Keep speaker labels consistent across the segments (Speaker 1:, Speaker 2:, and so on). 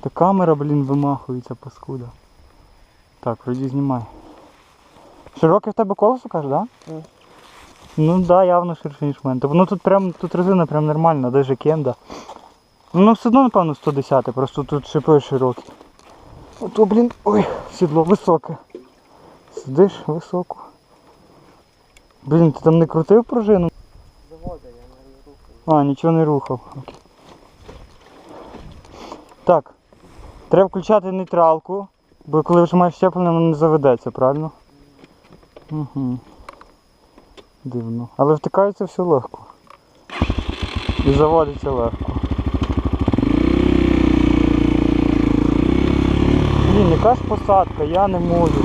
Speaker 1: Та камера, блін, вимахується, паскуда. Так, вроді знімай. Широке в тебе колесо, кажеш, так? Да?
Speaker 2: Мгм.
Speaker 1: Ну так, да, явно ширше, ніж в мене. Тобто, ну тут прям тут резина прям нормальна, навіть кенда. Ну все одно, напевно, 110, просто тут шипи широкі. Ото, блін, ой, сідло високе. Сидиш високо. Блін, ти там не крутив пружину?
Speaker 2: Завода, я не рухаю.
Speaker 1: А, нічого не рухав. Окей. Так. Треба включати нейтралку, бо коли вжимаєш щеплення, воно не заведеться, правильно? Угу. Дивно. Але втикається все легко. І заводиться легко. Блін, яка ж посадка, я не можу.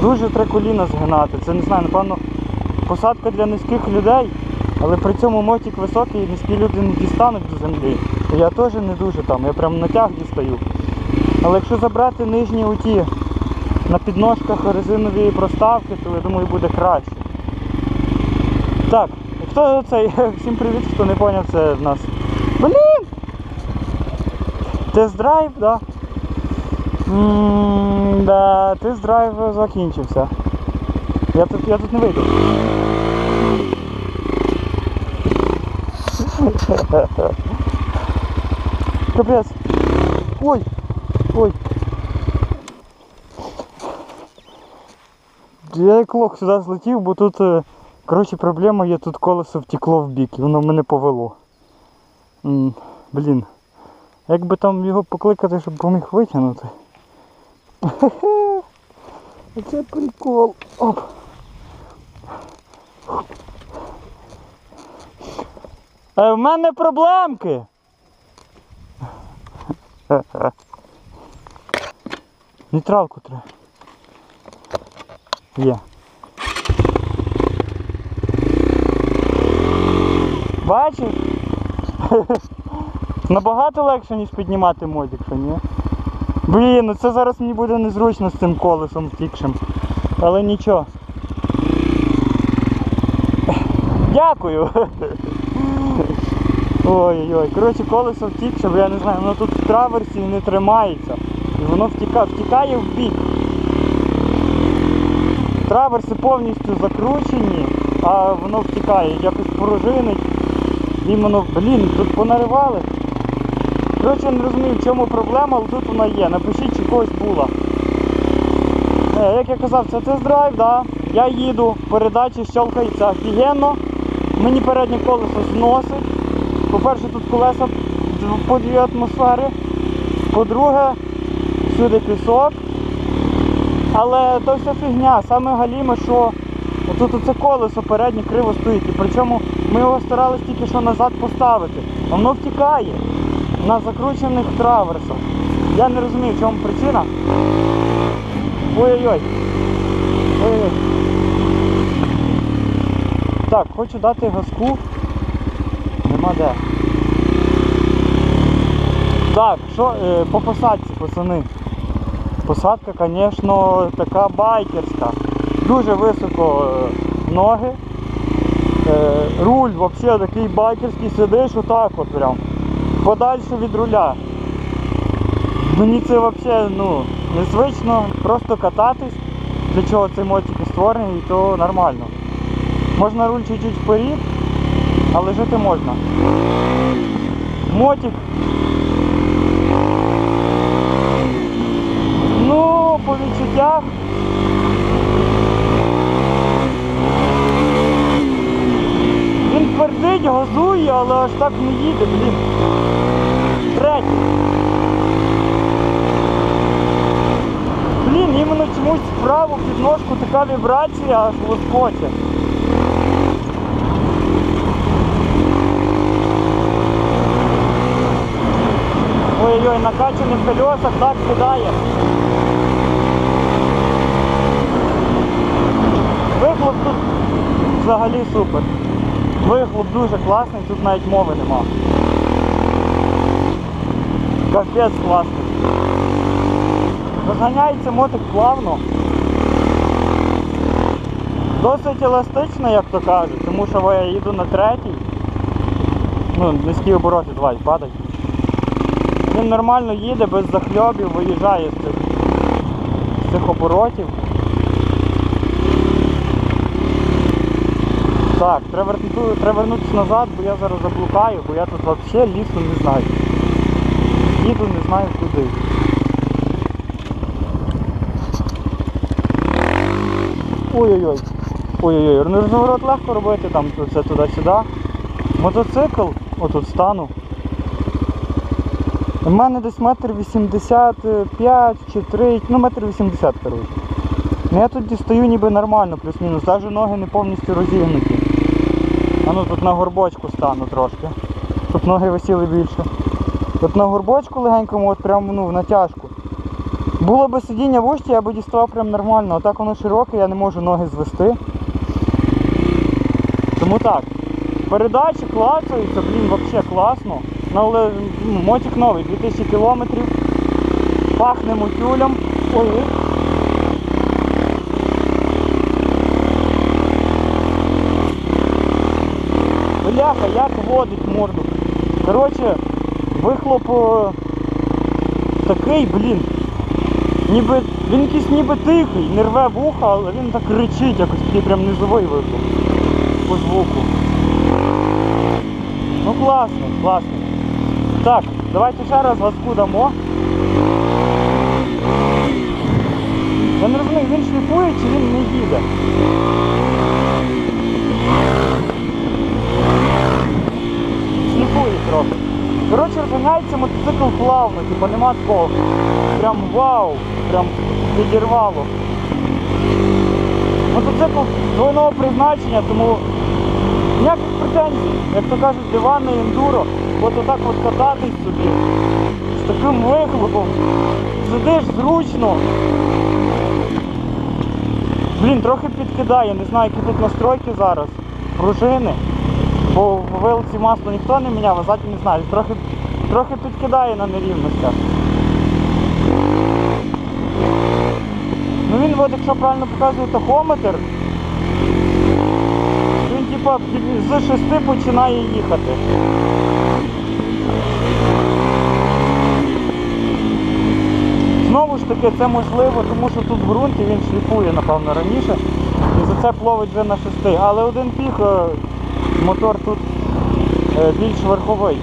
Speaker 1: Дуже треба коліна згинати. Це не знаю, напевно, посадка для низьких людей, але при цьому мотик високий низькі люди не дістануть до землі. Я теж не дуже там, я прям натяг дістаю. Але якщо забрати нижні оті на підножках резинові проставки, то я думаю буде краще. Так, хто цей? Всім привіт, хто не поняв, це в нас. Блін! Тест-драйв, да? Да, тест-драйв закінчився. Я тут, я тут не вийду. Капець. Ой. Ой. Я як лох сюди злетів, бо тут, е, коротше, проблема є, тут колесо втекло в бік і воно мене повело. Блін. Як би там його покликати, щоб поміг витягнути. Це прикол. Оп. Е, в мене проблемки. Нейтралку треба. Є. Бачиш? Набагато легше, ніж піднімати модік, що ні? Блін, ну це зараз мені буде незручно з цим колесом втікшим. Але нічого. Дякую. Ой-ой-ой. Коротше, колесо втікше, бо я не знаю, воно тут в траверсі не тримається. І воно втікає, втікає в бік. Траверси повністю закручені, а воно втікає, якось пружинить. І воно, блін, тут понаривали. Коротше, я не розумію, в чому проблема, але тут вона є. Напишіть, чи когось була. Е, як я казав, це тест-драйв, да. Я їду, передачі щелкаються офігенно. Мені переднє колесо зносить. По-перше, тут колеса по дві атмосфери. По-друге, всюди пісок. Але то все фігня. Саме галіме, що тут оце колесо переднє криво стоїть. І причому ми його старались тільки що назад поставити. Воно втікає на закручених траверсах. Я не розумію, в чому причина. Ой-ой-ой. Ой-ой. Так, хочу дати газку. Нема де. Так, що е, по посадці, пацани. Посадка, звісно, така байкерська. Дуже високо е, ноги. Е, руль взагалі такий байкерський, сидиш отак от прям. Подальше від руля. Мені це взагалі ну, незвично. Просто кататись, для чого цей мотик створений, і то нормально. Можна руль чуть-чуть вперед, але жити можна. Мотик. Ну, по відчуттях. Він твердить, газує, але аж так не їде, блін. Третій. Блін, іменно чомусь вправо під ножку така вібрація аж лоскоче. Ой-ой, накачаний в колесах так кидає. Вихлоп тут взагалі супер. Вихлоп дуже класний, тут навіть мови нема. Капець класний. Розганяється мотик плавно. Досить еластично, як то кажуть, тому що я їду на третій. Ну, низькі обороти, давай, падай. Він нормально їде, без захльобів, виїжджає з цих, з цих оборотів. Так, треба, треба вернутися назад, бо я зараз заблукаю, бо я тут взагалі лісу не знаю. Їду не знаю куди. Ой-ой-ой. Ой-ой-ой, ну розворот легко робити там це туди-сюди. Мотоцикл, отут стану. У мене десь метр вісімдесят п'ять чи три, ну метр вісімдесят, коротше. Ну я тут дістаю ніби нормально, плюс-мінус, навіть ноги не повністю розігнуті. А ну тут на горбочку стану трошки. Тут ноги висіли більше. От на горбочку легенькому, от прямо ну, в натяжку. Було би сидіння в ушті, я би діставав прям нормально. Отак воно широке, я не можу ноги звести. Тому так. Передачі клацаються, блін, взагалі класно. Ну, але мотик новий, 2000 кілометрів. Пахне мотюлем. Ой. ой. Бляха, як водить морду. Коротше, вихлоп е, такий, блін. Ніби, він якийсь ніби тихий, не рве вуха, але він так кричить, якось такий прям низовий вихлоп по звуку. Ну класно, класно. Так, давайте ще раз газку дамо. Я не розумію, він шліфує чи він не їде. Шліфує трохи. Коротше, розганяється мотоцикл плавно, типу нема такого. Прям вау, прям відірвало. Мотоцикл двойного призначення, тому ніяких претензій. Як то кажуть, диванне ендуро, от отак от кататись собі. З таким вихлопом. Сидиш зручно. Блін, трохи підкидає, не знаю, які тут настройки зараз. Пружини. Бо в вилці масло ніхто не міняв, а ззаді не знаю. Трохи, трохи підкидає на нерівностях. Ну він, от, якщо правильно показує тахометр, він типа з 6 починає їхати. Ж таки, це можливо, тому що тут ґрунт і він шліфує, напевно, раніше. І за це пловить вже на 6. Але один пік е, мотор тут е, більш верховий.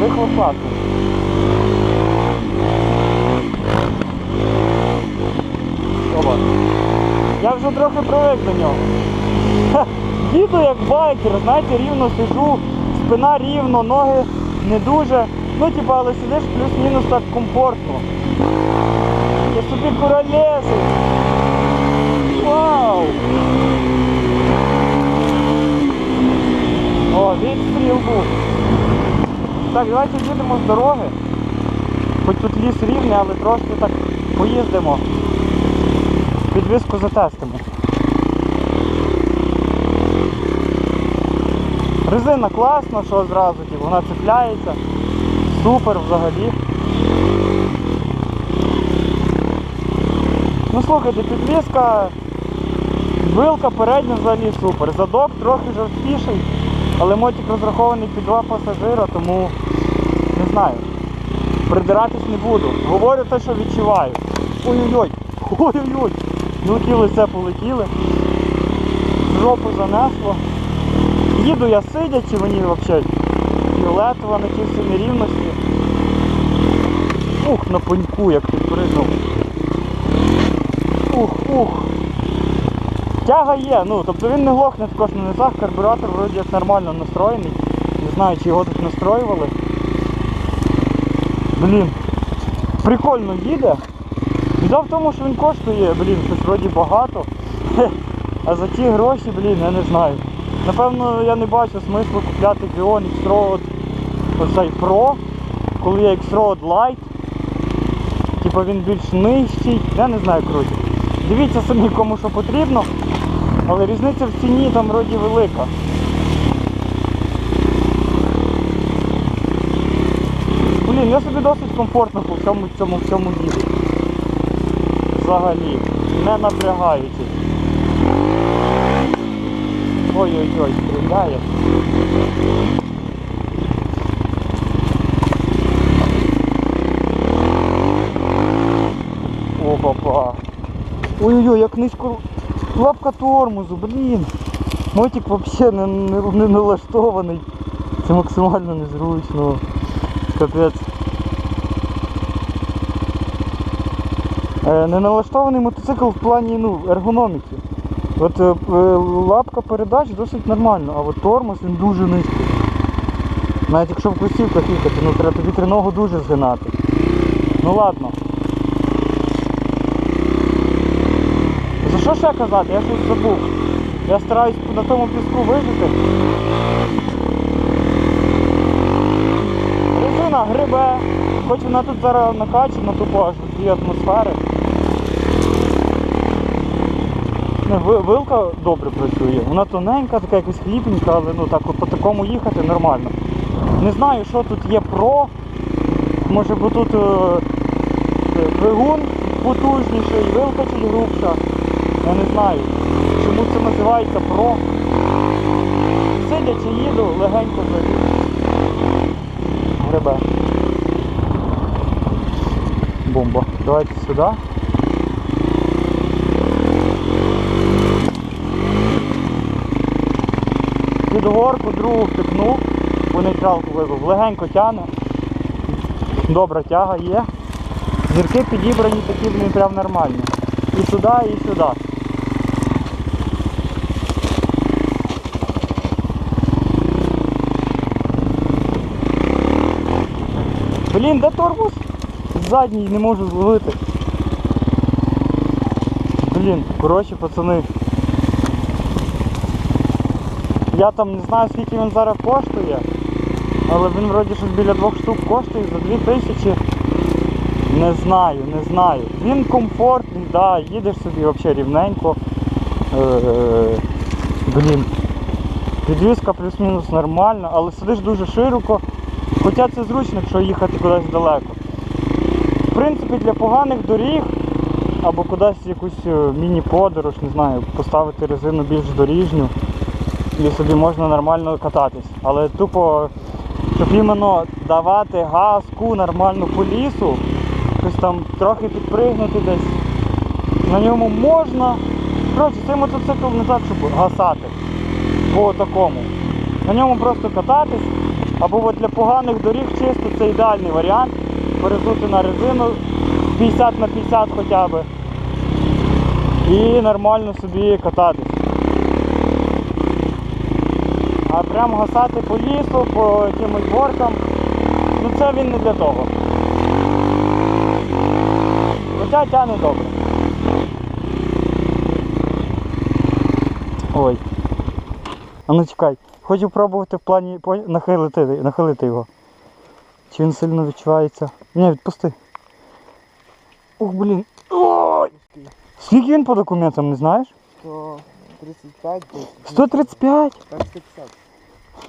Speaker 1: Вихлоп класний. Опа. Я вже трохи привик до нього. Ха, Їду як байкер, знаєте, рівно сижу, спина рівно, ноги не дуже. Ну, типа, але сидиш плюс-мінус так комфортно. Я собі куролесить. Вау! О, відстріл був. Так, давайте їдемо з дороги. Хоч тут ліс рівний, але трошки так поїздимо. Підвіску затестимо. Резина класна, що зразу, типу, вона цепляється. Супер взагалі. Ну слухайте, підвіска, вилка передня взагалі супер. Задок трохи жорсткіший, але мотик розрахований під два пасажира, тому не знаю. Придиратись не буду. Говорю те, що відчуваю. Ой-ой-ой! Ой-ой-ой! Ті лице полетіли. Жопу занесло. Їду я сидячи, мені взагалі фіолетово на ті всі нерівності. Ух, на пеньку, як підпризнув. Ух, ух. Тяга є, ну, тобто він не глохне також на низах, карбюратор вроді як нормально настроєний. Не знаю, чи його тут настроювали. Блін, прикольно їде. Біда в тому, що він коштує, блін, щось вроді багато. А за ті гроші, блін, я не знаю. Напевно, я не бачу смислу купляти Xeon X-Road оцей Pro, коли є X-Road Lite. Типа він більш нижчий. Я не знаю, коротше. Дивіться самі кому що потрібно, але різниця в ціні там вроді велика. Блін, я собі досить комфортно по всьому цьому всьому їду. Взагалі, не напрягаючись. Ой-ой-ой, стріляє. Опа-па. Ой-ой-ой, як низько лапка тормозу, блін. Мотик взагалі не, не, не налаштований. Це максимально незручно. Капець. Е, не налаштований мотоцикл в плані ну, ергономіки. От е, е, лапка передач досить нормально, а от тормоз він дуже низький. Навіть якщо в кросівках їхати, ну треба тобі триногу дуже згинати. Ну ладно. За що ще казати? Я щось забув. Я стараюсь на тому піску вижити. Резина грибе, хоч вона тут зараз накачана, тупо аж дві атмосфери. Вилка добре працює. Вона тоненька, така якась хліпенька, але ну так по такому їхати нормально. Не знаю, що тут є про. Може бо тут е, двигун потужніший, вилка чуть грубша. Я не знаю, чому це називається про. Сидячи їду, легенько заліз. Гребе. Бомба. Давайте сюди. Під горку другу втикнув, у нейтралку вибив, легенько тяне. Добра тяга є. Зірки підібрані такі, блін, прям нормальні. І сюди, і сюди. Блін, де тормоз? Задній не можу зловити. Блін, коротше, пацани. Я там не знаю скільки він зараз коштує, але він вроді щось біля двох штук коштує за 2000. Не знаю, не знаю. Він комфортний, да, їдеш собі взагалі рівненько. Е, блін. Підвізка плюс-мінус нормальна, але сидиш дуже широко. Хоча це зручно, якщо їхати кудись далеко. В принципі, для поганих доріг або кудись якусь е, міні-подорож, не знаю, поставити резину більш доріжню і собі можна нормально кататись. Але тупо, щоб іменно давати газку нормально по лісу, щось там трохи підпригнути десь. На ньому можна. Коротше, цей мотоцикл не так, щоб гасати по такому. На ньому просто кататись. Або от для поганих доріг чисто це ідеальний варіант. Перезути на резину 50 на 50 хоча б. І нормально собі кататись. А прям гасати по лісу, по якимось горкам, ну це він не для того. Хоча тяне добре. Ой. А ну чекай, хочу пробувати в плані нахилити, нахилити його. Чи він сильно відчувається? Ні, відпусти. Ух, блін. Ой! Скільки він по документам, не знаєш?
Speaker 2: 135 десь.
Speaker 1: 135?
Speaker 2: 150.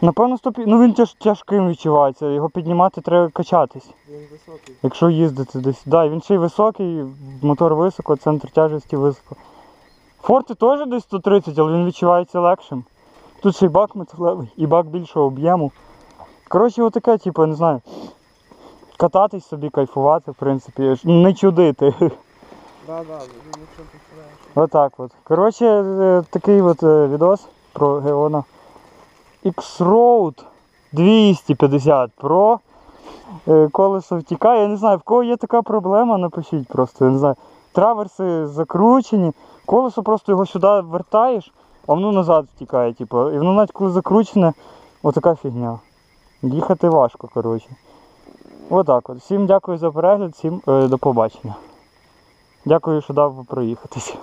Speaker 1: Напевно, 150. Ну він тяж, тяжким відчувається. Його піднімати треба качатись.
Speaker 2: Він високий.
Speaker 1: Якщо їздити десь. Да, він ще й високий, мотор високо, центр тяжесті високо. Форти теж десь 130, але він відчувається легшим. Тут ще й бак металевий, і бак більшого об'єму. Коротше, отаке, типу, я не знаю. Кататись собі, кайфувати, в принципі, не чудити.
Speaker 2: Да, да.
Speaker 1: Отак от. Коротше, е, такий от е, відос про Геона. X-Road 250 Pro. Е, Колесо втікає. Я не знаю, в кого є така проблема, напишіть просто. Я не знаю. Траверси закручені, колесо просто його сюди вертаєш, а воно назад втікає. Типу. І воно навіть коли закручене, отака фігня. Їхати важко, коротше. Отак от. Всім дякую за перегляд, всім е, до побачення. Дякую, що дав проїхатися.